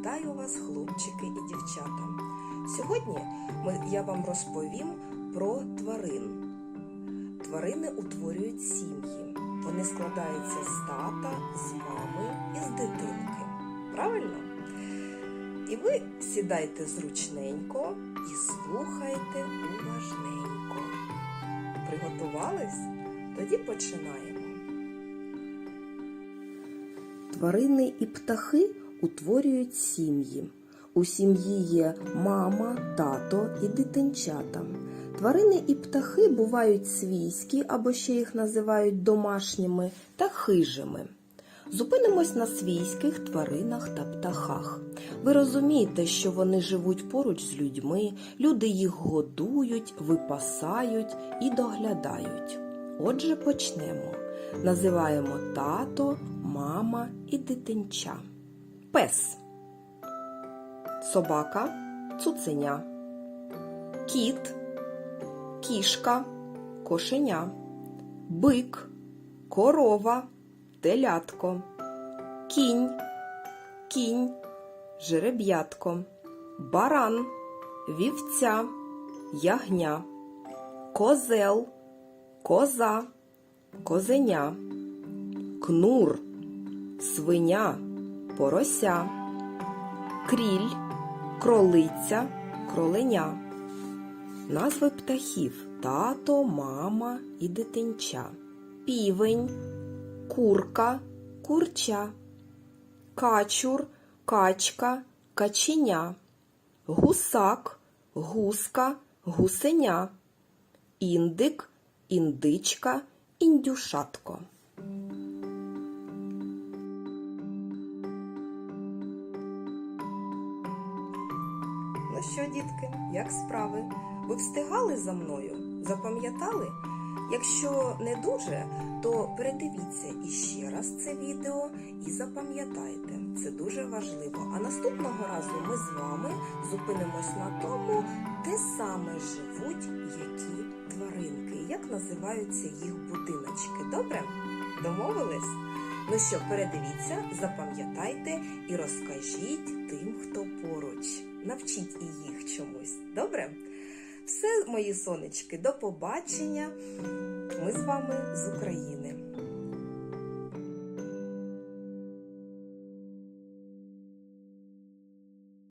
Вітаю вас, хлопчики і дівчата. Сьогодні я вам розповім про тварин. Тварини утворюють сім'ї. Вони складаються з тата, з мами і з дитинки. Правильно? І ви сідайте зручненько і слухайте уважненько. Приготувались? Тоді починаємо. Тварини і птахи утворюють сім'ї. У сім'ї є мама, тато і дитинчата. Тварини і птахи бувають свійські або ще їх називають домашніми та хижими. Зупинимось на свійських тваринах та птахах. Ви розумієте, що вони живуть поруч з людьми, люди їх годують, випасають і доглядають. Отже, почнемо. Називаємо тато, мама і дитинча. Пес. Собака, цуценя. Кіт, кішка, кошеня. Бик, корова, телятко. Кінь, кінь, жереб'ятко. Баран, вівця, ягня. Козел, коза, козеня. Кнур, свиня, порося, кріль, кролиця, кроленя. Назви птахів тато, мама і дитинча. Півень, курка, курча, качур, качка, каченя, гусак, гуска, гусеня, індик, індичка, індюшатко. Ну що, дітки, як справи? Ви встигали за мною? Запам'ятали? Якщо не дуже, то передивіться іще раз це відео і запам'ятайте, це дуже важливо. А наступного разу ми з вами зупинимось на тому, де саме живуть які тваринки, як називаються їх будиночки. Добре? Домовились? Ну що, передивіться, запам'ятайте і розкажіть тим, хто поруч. Навчіть і їх чомусь. Добре? Все, мої сонечки, до побачення. Ми з вами з України.